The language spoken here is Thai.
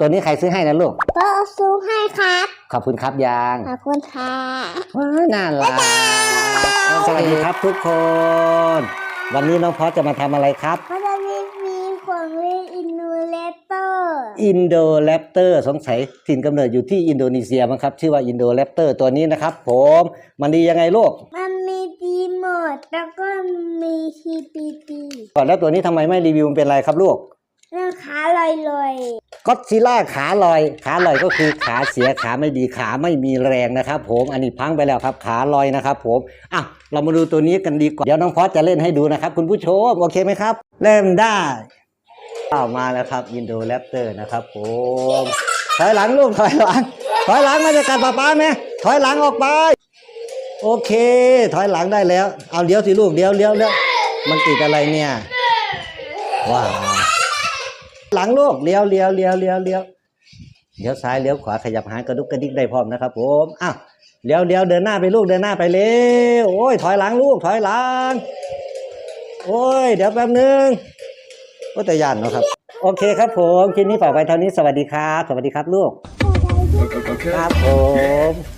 ตัวนี้ใครซื้อให้นะลูกก็ซื้อให้ครับ ขอบคุณครับยาง ขอบคุณค่ะว้าวน่ารักสวัสดีครับทุกคน วันนี้น้องพอสจะมาทำอะไรครับเพราะตอนนี้มีของเล่นอินนูเลเตอร์ อินโดแรปเตอร์สงสัยถิ่นกำเนิดอยู่ที่อินโดนีเซียมั้งครับ ชื่อว่าอินโดแรปเตอร์ตัวนี้นะครับ ผม มันดียังไงลูก มันมีดีโหมดแล้วก็มีทีปีตีก่อนแล้วตัวนี้ทำไมไม่รีวิวมันเป็นอะไรครับลูก เรื่องขาลอยลอยก็ซิล่าขาลอย ขาลอยก็คือขาเสียขาไม่ดีขาไม่มีแรงนะครับผมอันนี้พังไปแล้วครับ ขาลอยนะครับผมอะเรามาดูตัวนี้กันดีกว่าเดี๋ยวน้องพอสจะเล่นให้ดูนะครับ คุณผู้ชมโอเคไหมครับเริ่มได้อ้ามาแล้วครับอินโดแรปเตอร์นะครับผมถอยหลังลูกถอยหลัง ถอยหลังมาจะกัดป้าป้าไหมถอยหลังออกไป โอเค ถอยหลังได้แล้ว เอาเลี้ยวสิลูกเลี้ยวเลี้ยวเลี้ยวมันติดอะไรเนี่ยว้าว หลังลูกเลี้ยวเลี้ยวเลี้ยวเลี้ยวเลี้ยวเลี้ยวซ้ายเลี้ยวขวาขยับหางกระดุกกระดิกได้พร้อมนะครับผมอ้าวเลี้ยวเลี้ยวเดินหน้าไปลูกเดินหน้าไปเร็วโอ้ยถอยหลังลูกถอยหลังโอ้ยเดี๋ยวแป๊บนึงก็แต่ยันเนาะครับ โอเคครับผมคลิปนี้ฝากไว้เท่านี้สวัสดีครับ สวัสดีครับลูก ครับผม